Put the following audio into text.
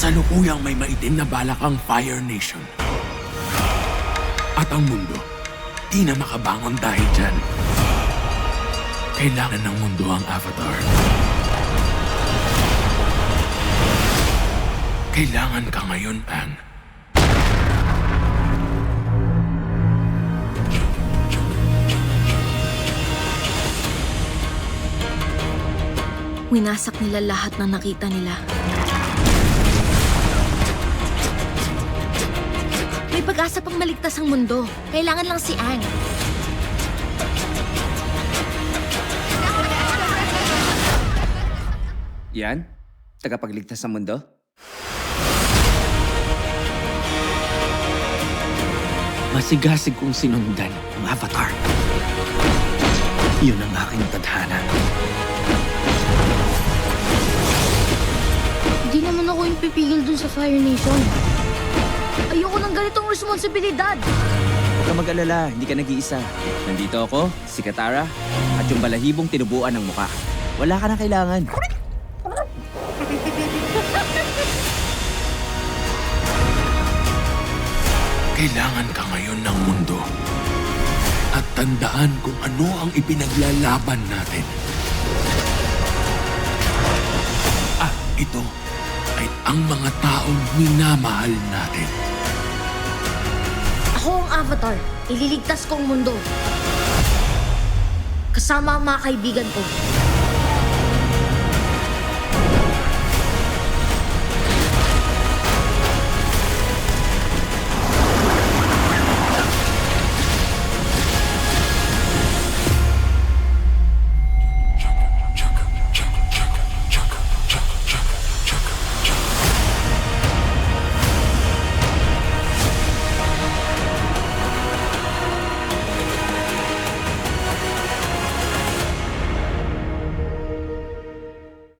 Kasalukuyang may maitim na balak ang Fire Nation. At ang mundo, di na makabangon dahil dyan. Kailangan ng mundo ang Avatar. Kailangan ka ngayon, Ang. Winasak nila lahat na nakita nila. Pag-asa pang maligtas ang mundo. Kailangan lang si Ang. Yan? Tagapagligtas ng mundo? Masigasig kong sinundan ang Avatar. Yun ang aking tadhana. Hindi naman ako yung pipigil dun sa Fire Nation. Ayoko ng ganitong responsibilidad. Huwag ka mag-alala, hindi ka nag-iisa. Nandito ako, si Katara, at yung balahibong tinubuan ng muka. Wala ka na kailangan. Kailangan ka ngayon ng mundo. At tandaan kung ano ang ipinaglalaban natin. Ang mga taong minamahal natin. Ako ang Avatar. Ililigtas ko ang mundo. Kasama ang mga kaibigan ko.